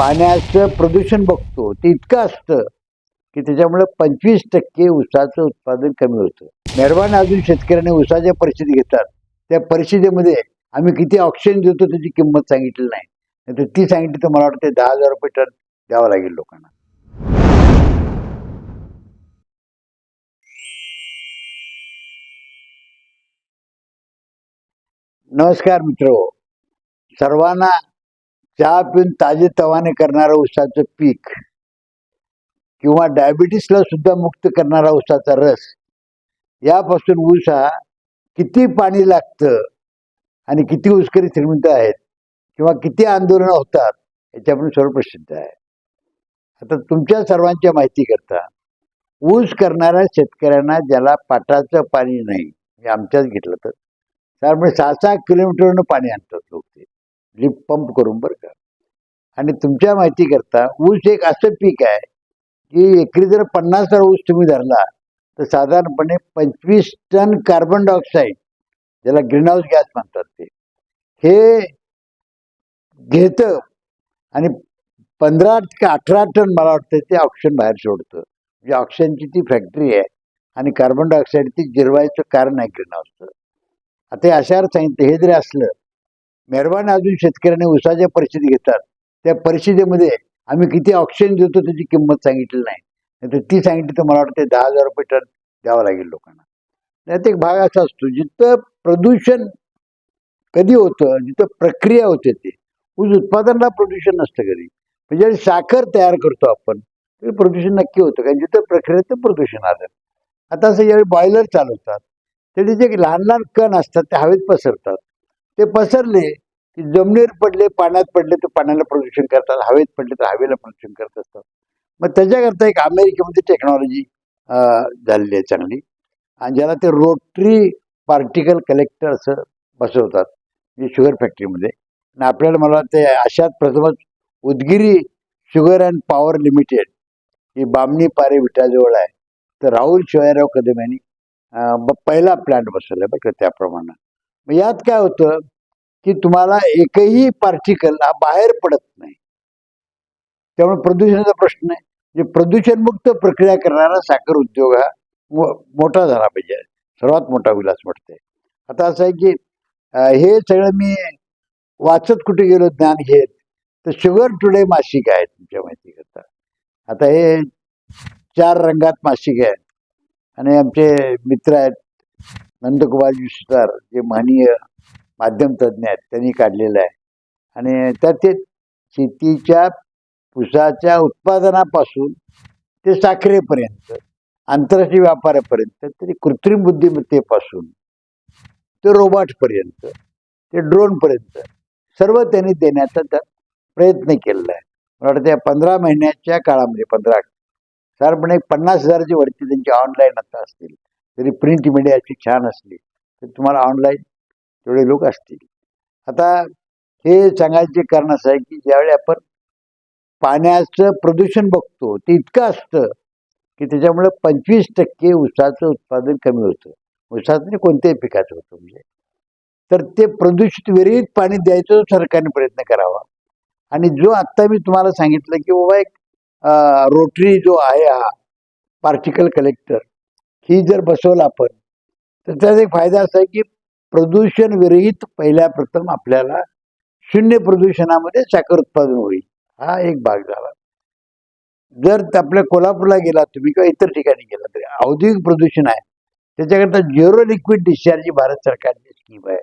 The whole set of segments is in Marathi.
पाण्याचं प्रदूषण बघतो ते इतकं असतं की त्याच्यामुळे पंचवीस टक्के ऊसाचं उत्पादन कमी होतं. मेहरबान अजून शेतकऱ्याने ऊसाच्या परिस्थिती घेतात. त्या परिस्थितीमध्ये आम्ही किती ऑक्सिजन देतो त्याची किंमत सांगितली नाही. तर ती सांगितली तर मला वाटतं दहा हजार रुपये टन द्यावं लागेल लोकांना. नमस्कार मित्र. सर्वांना चहा पिऊन ताजे तवाने करणारा उसाचं पीक किंवा डायबिटीसला सुद्धा मुक्त करणारा उसाचा रस यापासून ऊस हा किती पाणी लागतं आणि किती उसकरी श्रीमंत आहेत किंवा किती आंदोलनं होतात याच्यापासून सर्व प्रसिद्ध आहे. आता तुमच्या सर्वांच्या माहिती करता ऊस करणाऱ्या शेतकऱ्यांना ज्याला पाटाचं पाणी नाही मी आमच्याच घेतलं तर साधारण सहा सहा किलोमीटरनं पाणी आणतात लोक ते लिफ्ट पंप करून बरं का. आणि तुमच्या माहिती करता ऊस एक असं पीक आहे की एकरी जर पन्नास टन ऊस तुम्ही धरला तर साधारणपणे पंचवीस टन कार्बन डायऑक्साईड ज्याला ग्रीनहाऊस गॅस म्हणतात ते हे घेतं आणि पंधरा का अठरा टन मला वाटतं ते ऑक्सिजन बाहेर सोडतं. म्हणजे ऑक्सिजनची ती फॅक्टरी आहे आणि कार्बन डायऑक्साईड ती जिरवायचं कारण आहे ग्रीनहाऊसचं आता हे अशावर सांगितलं हे जरी असलं मेहरबान अजून शेतकऱ्याने ऊसाच्या परिस्थिती घेतात त्या परिस्थितीमध्ये आम्ही किती ऑक्सिजन देतो त्याची किंमत सांगितली नाही. तर ती सांगितली तर मला वाटतं दहा हजार रुपये टन द्यावं लागेल लोकांना. त्यात एक भाग असा असतो जिथं प्रदूषण कधी होतं जिथं प्रक्रिया होते ते ऊस उत्पादनाला प्रदूषण नसतं कधी. म्हणजे साखर तयार करतो आपण तरी प्रदूषण नक्की होतं कारण जिथं प्रक्रियेत ते प्रदूषण आलं. आता असं ज्यावेळी बॉयलर चालवतात त्याचे जे लहान लहान कण असतात ते हवेत पसरतात. ते पसरले की जमिनीवर पडले पाण्यात पडले तर पाण्याला प्रदूषण करतात. हवेत पडले तर हवेला प्रदूषण करत असतात. मग त्याच्याकरता एक अमेरिकेमध्ये टेक्नॉलॉजी झालेली आहे चांगली. आणि ज्याला ते रोटरी पार्टिकल कलेक्टर असं बसवतात म्हणजे शुगर फॅक्टरीमध्ये आणि आपल्याला मला ते अशात प्रथमच Udgiri sugar and power limited ही बामणी पारे विटाजवळ आहे. तर राहुल शिवायराव कदम यांनी ब- पहिला प्लॅन्ट बसवला बरं का त्याप्रमाणे. मग यात काय होतं? की तुम्हाला एकही पार्टिकल हा बाहेर पडत नाही. त्यामुळे प्रदूषणाचा प्रश्न आहे म्हणजे प्रदूषणमुक्त प्रक्रिया करणारा साखर उद्योग हा मोठा झाला पाहिजे. सर्वात मोठा विलास वाटते आता असं आहे की हे सगळं मी वाचत कुठे गेलो ज्ञान घेत तर शुगर टुडे मासिक आहे तुमच्या माहिती करता आता हे चार रंगात मासिक आहे. आणि आमचे मित्र आहेत नंदकुमार सुतार जे महनीय माध्यम तज्ज्ञ आहेत त्यांनी काढलेलं आहे. आणि त्यात ते शेतीच्या पुसाच्या उत्पादनापासून ते साखरेपर्यंत आंतरराष्ट्रीय व्यापारापर्यंत तरी कृत्रिम बुद्धिमत्तेपासून ते रोबोटपर्यंत ते ड्रोनपर्यंत सर्व त्यांनी देण्याचा त्यात प्रयत्न केलेला आहे. मला वाटतं त्या पंधरा महिन्याच्या काळामध्ये पंधरा साधारणपणे पन्नास हजाराची वरती त्यांची ऑनलाईन आता असतील तरी प्रिंट मीडिया अशी छान असली तर तुम्हाला ऑनलाईन तेवढे लोक असतील. आता हे सांगायचे कारण असं आहे की ज्यावेळी आपण पाण्याचं प्रदूषण बघतो ते इतकं असतं की त्याच्यामुळे पंचवीस टक्के ऊसाचं उत्पादन कमी होतं. ऊसाचं म्हणजे कोणत्याही पिकाचं होतं म्हणजे. तर ते प्रदूषित विरहित पाणी द्यायचं सरकारने प्रयत्न करावा. आणि जो आत्ता मी तुम्हाला सांगितलं की बाबा एक रोटरी जो आहे हा पार्टिकल कलेक्टर ही जर बसवला आपण तर त्याचा एक फायदा असा आहे की प्रदूषण विरहित पहिल्या प्रथम आपल्याला शून्य प्रदूषणामध्ये साखर उत्पादन होईल. हा एक भाग झाला. जर आपल्या कोल्हापूरला गेला तुम्ही किंवा इतर ठिकाणी गेला तरी औद्योगिक प्रदूषण आहे. त्याच्याकरता झिरो लिक्विड डिस्चार्ज ही भारत सरकारची स्कीम आहे.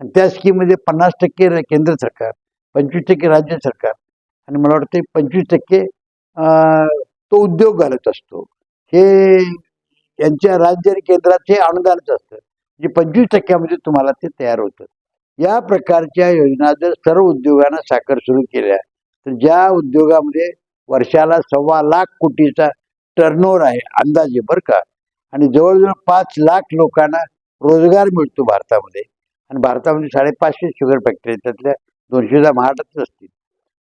आणि त्या स्कीममध्ये पन्नास टक्के केंद्र सरकार पंचवीस टक्के राज्य सरकार आणि मला वाटतं पंचवीस टक्के तो उद्योग घालत असतो. हे यांच्या राज्य आणि केंद्राचे अनुदानच असतं. जे पंचवीस टक्क्यामध्ये तुम्हाला ते तयार होतं. या प्रकारच्या योजना जर सर्व उद्योगांना साखर सुरू केल्या तर ज्या उद्योगामध्ये वर्षाला सव्वा लाख कोटीचा टर्नओव्हर आहे अंदाजे बरं का? आणि जवळजवळ पाच लाख लोकांना रोजगार मिळतो भारतामध्ये. आणि भारतामध्ये साडेपाचशे शुगर फॅक्टरी आहेत त्यातल्या दोनशे दहा असतील.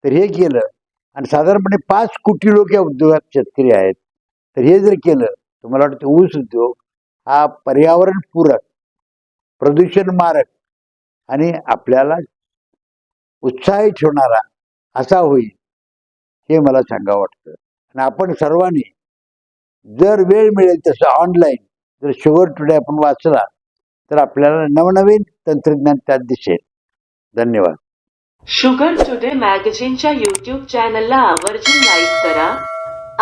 तर हे केलं आणि साधारणपणे पाच कोटी लोक या उद्योगात शेतकरी आहेत. तर हे जर केलं तर मला वाटतं ऊस उद्योग हा पर्यावरणपूरक प्रदूषण मारक आणि आपल्याला उत्साही ठेवणारा असा होईल हे मला सांगावं वाटतं. आणि आपण सर्वांनी जर वेळ मिळेल तसं ऑनलाईन जर शुगर टुडे आपण वाचला तर आपल्याला नवनवीन तंत्रज्ञान त्यात दिसेल. धन्यवाद. शुगर टुडे मॅगझिनच्या युट्यूब चॅनलला आवर्जून लाईक करा.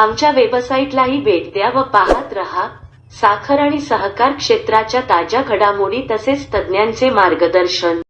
आमच्या वेबसाईटलाही भेट द्या व पाहत रहा. साखर आणि सहकार क्षेत्राच्या ताज्या घडामोडी तसेच तज्ज्ञांचे मार्गदर्शन.